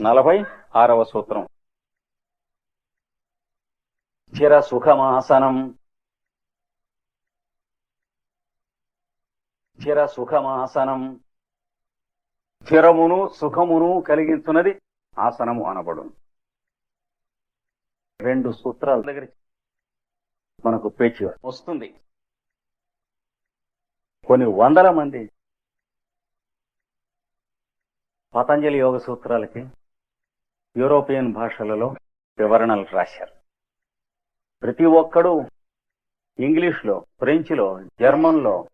నలభై ఆరవ సూత్రం. చిర సుఖమాసనం. చిర సుఖమాసనం. చిరమును సుఖమును కలిగించున్నది ఆసనము అనబడును. రెండు సూత్రాల దగ్గర మనకు పేచి వస్తుంది. కొన్ని వందల మంది పతంజలి యోగ సూత్రాలకి యూరోపియన్ భాషలలో వివరణలు రాశారు. ప్రతి ఒక్కడు ఇంగ్లీష్లో ఫ్రెంచ్లో జర్మన్లో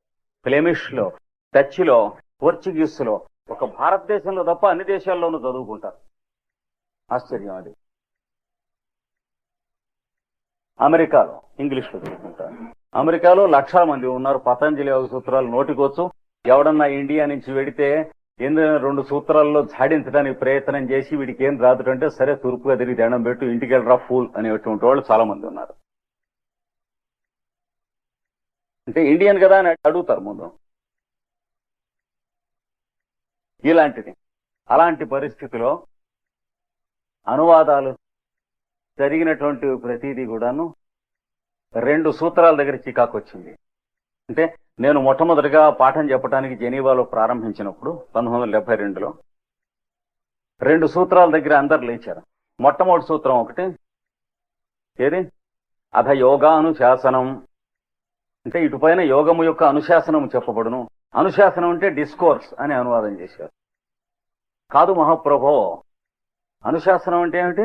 ఫ్లెమిష్లో డచ్లో పోర్చుగీస్లో ఒక భారతదేశంలో తప్ప అన్ని దేశాల్లోనూ చదువుకుంటారు. ఆశ్చర్యం అది. అమెరికాలో ఇంగ్లీష్లో చదువుకుంటారు. అమెరికాలో లక్షల మంది ఉన్నారు. పతంజలి యోగ సూత్రాలు నోటికొచ్చు. ఎవడన్నా ఇండియా నుంచి వెడితే ఎందుకంటే రెండు సూత్రాల్లో ఛాడించడానికి ప్రయత్నం చేసి వీడికి ఏం రాదుటంటే సరే తూర్పుగా తిరిగి దండం పెట్టు ఇంటికి వెళ్ళరా ఫూల్ అనేటువంటి వాళ్ళు చాలా మంది ఉన్నారు. అంటే ఇండియన్ కదా అని అడుగుతారు ముందు. ఇలాంటిది. అలాంటి పరిస్థితిలో అనువాదాలు జరిగినటువంటి ప్రతిదీ కూడాను రెండు సూత్రాల దగ్గర చికాకు వచ్చింది. అంటే నేను మొట్టమొదటిగా పాఠం చెప్పడానికి జెనీవాలో ప్రారంభించినప్పుడు పంతొమ్మిది వందల డెబ్బై రెండులో రెండు సూత్రాల దగ్గర అందరు లేచారు. మొట్టమొదటి సూత్రం ఒకటి. ఏది? అధ యోగానుశాసనం అంటే ఇటుపైన యోగము యొక్క అనుశాసనం చెప్పబడును. అనుశాసనం అంటే డిస్కోర్స్ అని అనువాదం చేశారు. కాదు మహాప్రభో అనుశాసనం అంటే ఏమిటి?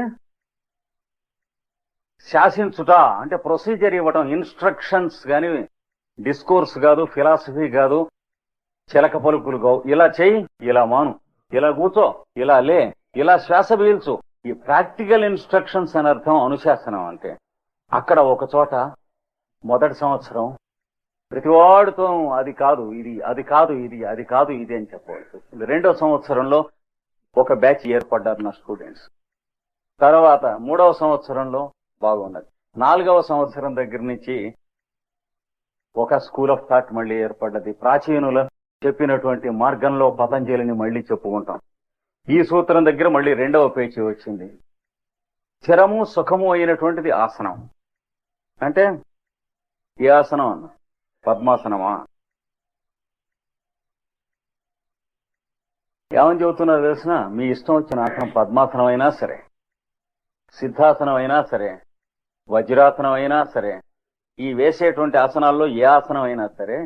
శాసించుట అంటే ప్రొసీజర్ ఇవ్వటం ఇన్స్ట్రక్షన్స్ కానీ డిస్కోర్స్ కాదు ఫిలాసఫీ కాదు చిలక పలుకులు కావు. ఇలా చెయ్యి ఇలా మాను. ఇలా కూర్చో ఇలా లే ఇలా శ్వాస పీల్చు. ఈ ప్రాక్టికల్ ఇన్స్ట్రక్షన్స్ అని అర్థం అనుశాసనం అంటే. అక్కడ ఒక చోట మొదటి సంవత్సరం ప్రతివాడుతో అది కాదు ఇది అది కాదు ఇది అది కాదు ఇది అని చెప్పవలసి వచ్చింది రెండో సంవత్సరంలో ఒక బ్యాచ్ ఏర్పడ్డారు నా స్టూడెంట్స్. తర్వాత మూడవ సంవత్సరంలో బాగున్నది. నాలుగవ సంవత్సరం దగ్గర నుంచి ఒక స్కూల్ ఆఫ్ థాట్ మళ్ళీ ఏర్పడ్డది. ప్రాచీనుల చెప్పినటువంటి మార్గంలో పతంజలిని మళ్ళీ చెప్పుకుంటాం. ఈ సూత్రం దగ్గర మళ్ళీ రెండవ పేచీ వచ్చింది. స్థిరము సుఖము అయినటువంటిది ఆసనం. అంటే ఏ ఆసనం అన్న పద్మాసనమా? ఏమని చెబుతున్నారు తెలిసిన? మీ ఇష్టం వచ్చిన ఆసనం పద్మాసనం అయినా సరే సిద్ధాసనం అయినా సరే వజ్రాసనం అయినా సరే ఈ వేసేటువంటి ఆసనాల్లో ఏ ఆసనం అయినా సరే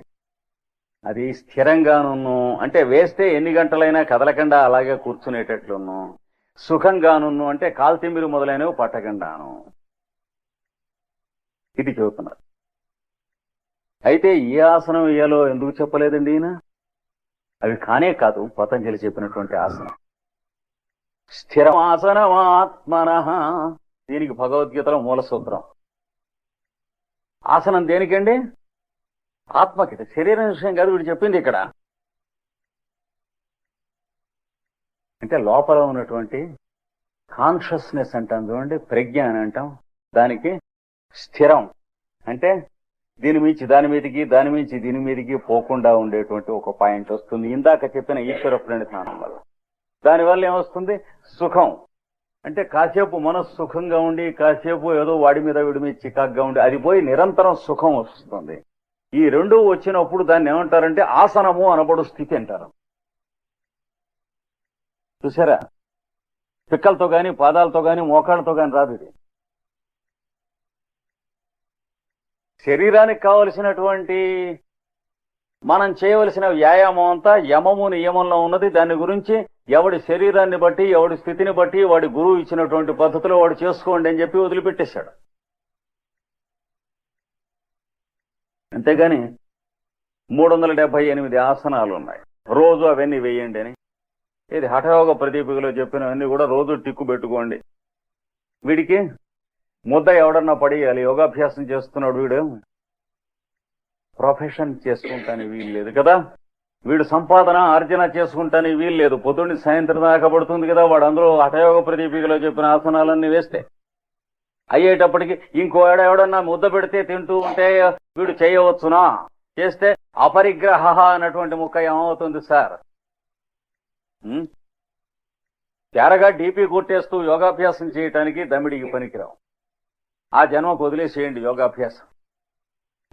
అది స్థిరంగాను అంటే వేస్తే ఎన్ని గంటలైనా కదలకుండా అలాగే కూర్చునేటట్లును సుఖంగాను అంటే కాల్తిమిరు మొదలైనవి పట్టకుండాను. ఇది చెబుతున్నారు. అయితే ఏ ఆసనం వేయాలో ఎందుకు చెప్పలేదండి ఈయన? అవి కానే కాదు పతంజలి చెప్పినటువంటి ఆసనం. స్థిరమాసనమాత్మన దీనికి భగవద్గీతలో మూల సూత్రం. ఆసనం దేనికండి? ఆత్మకి శరీరం విషయం కాదు వీడు చెప్పింది ఇక్కడ. అంటే లోపల ఉన్నటువంటి కాన్షియస్నెస్ అంటాం చూడండి ప్రజ్ఞ అని అంటాం. దానికి స్థిరం. అంటే దీని మించి దాని మీదకి దాని మించి దీని మీదకి పోకుండా ఉండేటువంటి ఒక పాయింట్ వస్తుంది. ఇందాక చెప్పిన ఈశ్వర ప్రణిధానం వల్ల. దానివల్ల ఏమొస్తుంది? సుఖం. అంటే కాసేపు మనసు సుఖంగా ఉండి కాసేపు ఏదో వాడి మీద వీడి మీద చికాగ్గా ఉండి అది పోయి నిరంతరం సుఖం వస్తుంది. ఈ రెండు వచ్చినప్పుడు దాన్ని ఏమంటారంటే ఆసనము అనబడు స్థితి అంటారు. చూసారా? పిక్కలతో కానీ పాదాలతో కానీ మోకాళ్ళతో కానీ రాదు ఇది. శరీరానికి కావలసినటువంటి మనం చేయవలసిన వ్యాయామం అంతా యమము నియమంలో ఉన్నది. దాని గురించి ఎవడి శరీరాన్ని బట్టి ఎవడి స్థితిని బట్టి వాడి గురువు ఇచ్చినటువంటి పద్ధతిలో వాడు చేసుకోండి అని చెప్పి వదిలిపెట్టేశాడు. అంతేగాని మూడు వందల డెబ్బై ఎనిమిది ఆసనాలు ఉన్నాయి రోజు అవన్నీ వేయండి అని. ఇది హఠయోగ ప్రదీపికలో చెప్పినవన్నీ కూడా రోజు టిక్కు పెట్టుకోండి. వీడికి ముద్ద ఎవడన్నా పడేయాలి యోగాభ్యాసం చేస్తున్నాడు వీడు. ప్రొఫెషన్ చేసుకుంటానికి వీలు లేదు కదా. వీడు సంపాదన ఆర్జన చేసుకుంటానికి వీలు లేదు. పొద్దున్న సాయంత్రం దాకా పడుతుంది కదా వాడు అందరూ హఠయోగ ప్రదీపికలో చెప్పిన ఆసనాలన్నీ వేస్తే. అయ్యేటప్పటికి ఇంకో ఎవడన్నా ముద్ద పెడితే తింటూ ఉంటే వీడు చేయవచ్చునా? చేస్తే అపరిగ్రహ అన్నటువంటి ముక్క ఏమవుతుంది సార్? ఉం? తేరగా డీపీ కొట్టేస్తూ యోగాభ్యాసం చేయటానికి దమిడికి పనికిరావు. ఆ జన్మకు వదిలేసేయండి యోగాభ్యాసం.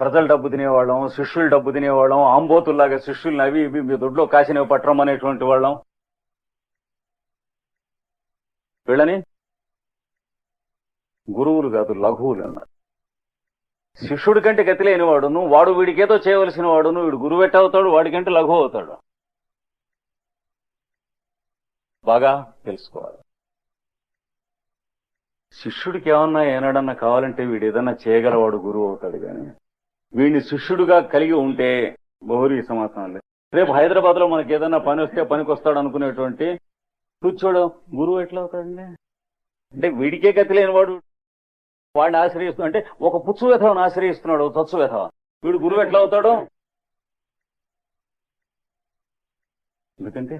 ప్రజల డబ్బు తినేవాళ్ళం శిష్యులు డబ్బు తినేవాళ్ళం ఆంబోతుల్లాగా శిష్యుల్ని అవి ఇవి మీ దొడ్లో కాసినవి పట్టడం అనేటువంటి వాళ్ళం. వీళ్ళని గురువులు కాదు లఘువులు అన్నారు. శిష్యుడి కంటే గతి లేనివాడును వాడు వీడికేదో చేయవలసిన వాడును వీడు గురువు అవుతాడు వాడికంటే లఘు అవుతాడు. బాగా తెలుసుకోవాలి. శిష్యుడికి ఏమన్నా ఏనాడన్నా కావాలంటే వీడు ఏదన్నా చేయగలవాడు గురువు అవుతాడు కానీ వీడిని శిష్యుడుగా కలిగి ఉంటే బహురీ సమాధానం లేదు. రేపు హైదరాబాద్లో మనకి ఏదైనా పని వస్తే పనికి వస్తాడు అనుకునేటువంటి కూర్చోడు. గురువు ఎట్లా అవుతాడండి? అంటే వీడికే గతి లేనివాడు వాడిని ఆశ్రయిస్తు అంటే ఒక పుచ్చు వ్యథాన్ని ఆశ్రయిస్తున్నాడు తత్సు వ్యధవ వీడు గురువు ఎట్లా అవుతాడు? ఎందుకంటే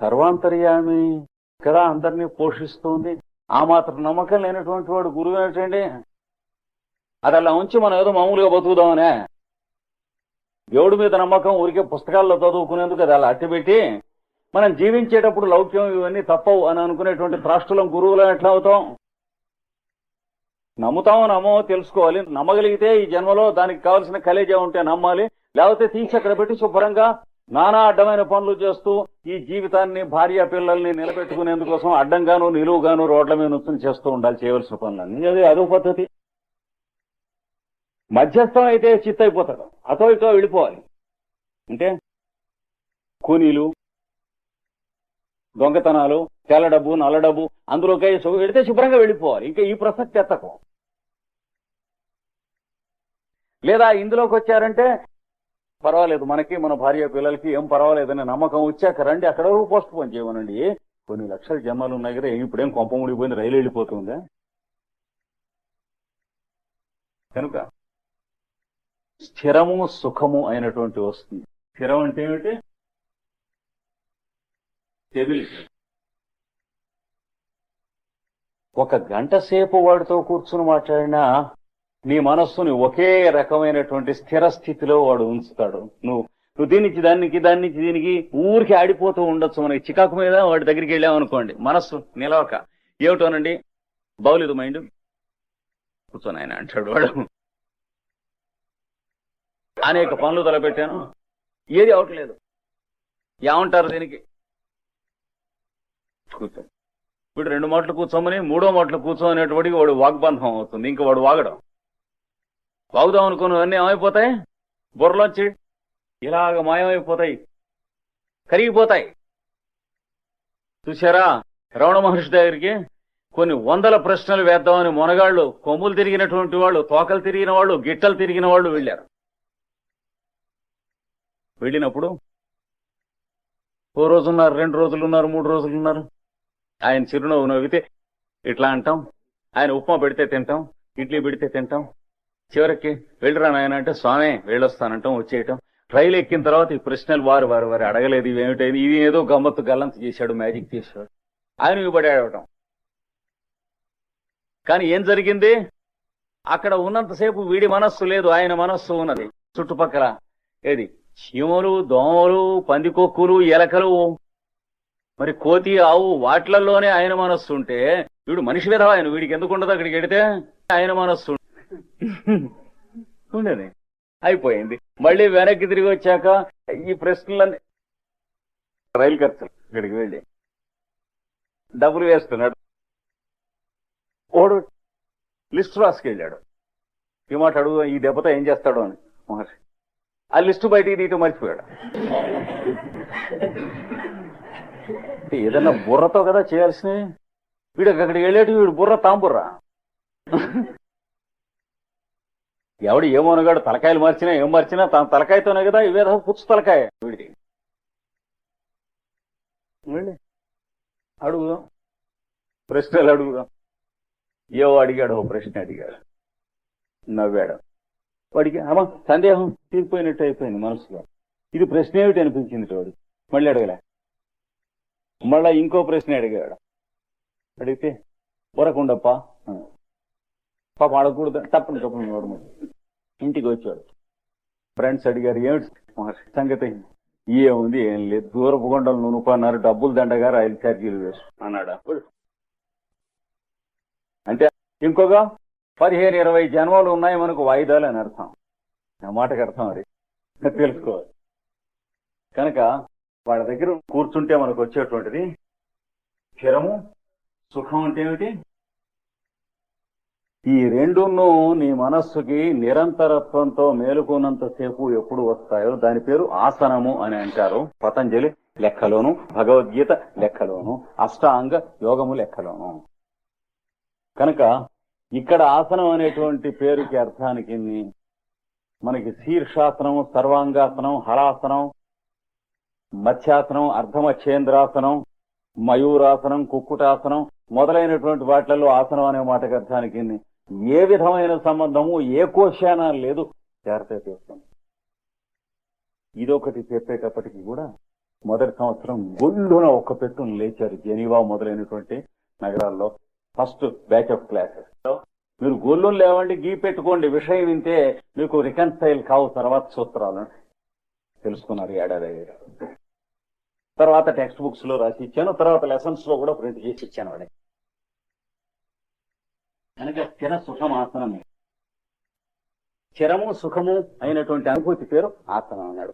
సర్వాంతర్యామి కదా అందరినీ పోషిస్తుంది. ఆ మాత్రం నమ్మకం లేనటువంటి వాడు గురువు ఏంటండి అది అలా ఉంచి మనం ఏదో మామూలుగా బతుకుదామనే. దేవుడి మీద నమ్మకం ఊరికే పుస్తకాల్లో చదువుకునేందుకు అది అలా అట్టిపెట్టి మనం జీవించేటప్పుడు లౌక్యం ఇవన్నీ తప్పవు అని అనుకునేటువంటి త్రాష్టులం గురువులం ఎట్లా అవుతాం? నమ్ముతామో నమ్మో తెలుసుకోవాలి. నమ్మగలిగితే ఈ జన్మలో దానికి కావాల్సిన కలేజా ఉంటే నమ్మాలి. లేకపోతే తీసి అక్కడ పెట్టి శుభ్రంగా నానా అడ్డమైన పనులు చేస్తూ ఈ జీవితాన్ని భార్య పిల్లల్ని నిలబెట్టుకునేందుకోసం అడ్డంగాను నిలువుగాను రోడ్ల మీద నుంచుని చేస్తూ ఉండాలి. చేయవలసిన పనులన్నీ అది అదో పద్ధతి. మధ్యస్థం అయితే చిత్తైపోతాడు. అతో ఇటో వెళ్ళిపోవాలి. అంటే కూనీలు దొంగతనాలు తెల్ల డబ్బు నల్ల డబ్బు అందులోకి వెళితే శుభ్రంగా వెళ్ళిపోవాలి. ఇంకా ఈ ప్రసక్తి ఎత్తకు. లేదా ఇందులోకి వచ్చారంటే పర్వాలేదు మనకి మన భార్య పిల్లలకి ఏం పర్వాలేదనే నమ్మకం వచ్చాక రండి అక్కడ పోస్ట్ పోన్ చేయమనండి. కొన్ని లక్షల జన్మలు ఉన్నాయి కదా ఇప్పుడేం కొంప ముడిపోయింది రైలు వెళ్ళిపోతుందా? కనుక స్థిరము సుఖము అయినటువంటి వస్తుంది స్థిరం అంటే ఏమిటి? స్టెబిలిటీ. ఒక గంట సేపు వాడితో కూర్చుని మాట్లాడినా నీ మనస్సుని ఒకే రకమైనటువంటి స్థిర స్థితిలో వాడు ఉంచుతాడు. నువ్వు నువ్వు దీనికి దానికి దాని నుంచి దీనికి ఊరికి ఆడిపోతూ ఉండొచ్చు మనకి. చికాకు మీద వాడి దగ్గరికి వెళ్ళామనుకోండి మనస్సు నిలవక. ఏమిటోనండి? బాగులేదు మైండ్. కూర్చొని ఆయన అంటాడు వాడు. అనేక పనులు తలపెట్టాను. ఏది అవట్లేదు. ఏమంటారు దీనికి? కూర్చో. ఇప్పుడు రెండు మాటలు కూర్చోమని మూడో మాటలు కూర్చోమనేటువంటికి వాడు వాగ్బంధం అవుతుంది. ఇంకా వాడు వాగడం. వాగుదాం అనుకున్నవన్నీ ఏమైపోతాయి? బుర్రలోంచి ఇలాగ మాయమైపోతాయి. కరిగిపోతాయి. చూసారా రమణ మహర్షి దగ్గరికి కొన్ని వందల ప్రశ్నలు వేద్దామని మొనగాళ్ళు కొమ్ములు తిరిగినటువంటి వాళ్ళు తోకలు తిరిగిన వాళ్ళు గిట్టలు తిరిగిన వాళ్ళు వెళ్ళారు. వెళ్ళినప్పుడు ఓ రోజు ఉన్నారు రెండు రోజులు ఉన్నారు మూడు రోజులు ఉన్నారు. ఆయన చిరునవ్వు నవ్వితే ఇట్లా అంటాం. ఆయన ఉప్మా పెడితే తింటాం ఇడ్లీ పెడితే తింటాం. చివరికి వెళ్ళిరా నాయన అంటే స్వామి వెళ్ళొస్తానంటాం వచ్చేయటం. రైలు ఎక్కిన తర్వాత ఈ ప్రశ్నలు వారు వారు వారు అడగలేదు ఇవేమిటైంది ఇది ఏదో గమ్మత్తు గల్లంత చేశాడు మ్యాజిక్ చేశాడు. ఆయన ఇవ్వబడి అడగటం కానీ ఏం జరిగింది? అక్కడ ఉన్నంతసేపు వీడి మనస్సు లేదు ఆయన మనస్సు ఉన్నది. చుట్టుపక్కల ఏది? చీమలు దోమలు పందికొక్కులు ఎలకలు. మరి కోతి ఆవు వాట్లల్లోనే ఆయన మనస్సు ఉంటే వీడు మనిషి విధవ ఆయన. వీడికి ఎందుకు ఉండదు అక్కడికి వెడితే? ఆయన మనస్సు. ఉండేది. అయిపోయింది. మళ్ళీ వెనక్కి తిరిగి వచ్చాక ఈ ప్రశ్నలన్నీ రైలు ఖర్చులు. ఇక్కడికి వెళ్ళి డబ్బులు వేస్తున్నాడు. ఓడు లిస్ట్ రాసుకెళ్ళాడు. ఈ మాట అడుగు ఈ దెబ్బతో ఏం చేస్తాడు అని. మహర్షి. ఆ లిస్టు బయటికి తీయటం మర్చిపోయాడు. అంటే ఏదన్నా బుర్రతో కదా చేయాల్సినవి? వీడు అక్కడికి వెళ్ళేటి వీడు బుర్ర తాంబుర్ర. ఎవడు ఏమోనగాడు తలకాయలు మార్చినా ఏం మార్చినా తన తలకాయతోనే కదా ఇవేదో పుచ్చు తలకాయ వీడిది. అడుగుదాం. ప్రశ్నలు అడుగుదాం. ఏవో అడిగాడు ఓ ప్రశ్న అడిగాడు. నవ్వాడు. వాడికి అమ్మా సందేహం తీరిపోయినట్టు అయిపోయింది మనసులో. ఇది ప్రశ్న ఏమిటి అనిపించింది వాడు మళ్ళీ అడగలే. మళ్ళా ఇంకో ప్రశ్న అడిగాడు. అడిగితే ఉరకుండప్పా పాప అడగకూడదు. తప్పని తప్పని వాడు ఇంటికి వచ్చాడు. ఫ్రెండ్స్ అడిగారు ఏమిటి మహర్షి సంగతి? ఏముంది ఏం లేదు. దూరపు కొండలు నునుపన్నారు. డబ్బులు దండగా రైలు ఛార్జీలు వేసు అన్నాడు. అంటే ఇంకొక పదిహేను ఇరవై జన్మలు ఉన్నాయి మనకు వాయిదాలు అని అర్థం. ఆ మాటకి అర్థం అది. తెలుసుకోవాలి. కనుక వాళ్ళ దగ్గర కూర్చుంటే మనకు వచ్చేటువంటిది స్థిరము సుఖం అంటే ఏమిటి? ఈ రెండును నీ మనస్సుకి నిరంతరత్వంతో మేలుకున్నంతసేపు ఎప్పుడు వస్తాయో దాని పేరు ఆసనము అని అంటారు. పతంజలి లెక్కలోను భగవద్గీత లెక్కలోను అష్టాంగ యోగము లెక్కలోను. కనుక ఇక్కడ ఆసనం అనేటువంటి పేరుకి అర్థానికి మనకి శీర్షాసనం సర్వాంగాసనం హరాసనం మత్స్యాసనం అర్ధమచ్చేంద్రాసనం మయూరాసనం కుక్కుటాసనం మొదలైనటువంటి వాటిలలో ఆసనం అనే మాటకి అర్థానికి ఏ విధమైన సంబంధము ఏ కోశాన లేదు. జాగ్రత్త చేస్తుంది ఇదొకటి చెప్పేటప్పటికి కూడా మొదటి సంవత్సరం గొల్లున ఒక్క పెట్టును లేచారు జెనీవా మొదలైనటువంటి నగరాల్లో. First batch of classes. మీరు గోల్లో లేవండి గీ పెట్టుకోండి విషయం వింటే మీకు రికన్సైల్ కావు తర్వాత సూత్రాలను తెలుసుకున్నారు ఏడాది. తర్వాత టెక్స్ట్ బుక్స్లో రాసి ఇచ్చాను తర్వాత లెసన్స్లో కూడా ప్రింట్ చేసి ఇచ్చాను వాడికి కనుక స్థిర సుఖం ఆసనం స్థిరము సుఖము అయినటువంటి అనుభూతి పేరు ఆసనం అన్నాడు.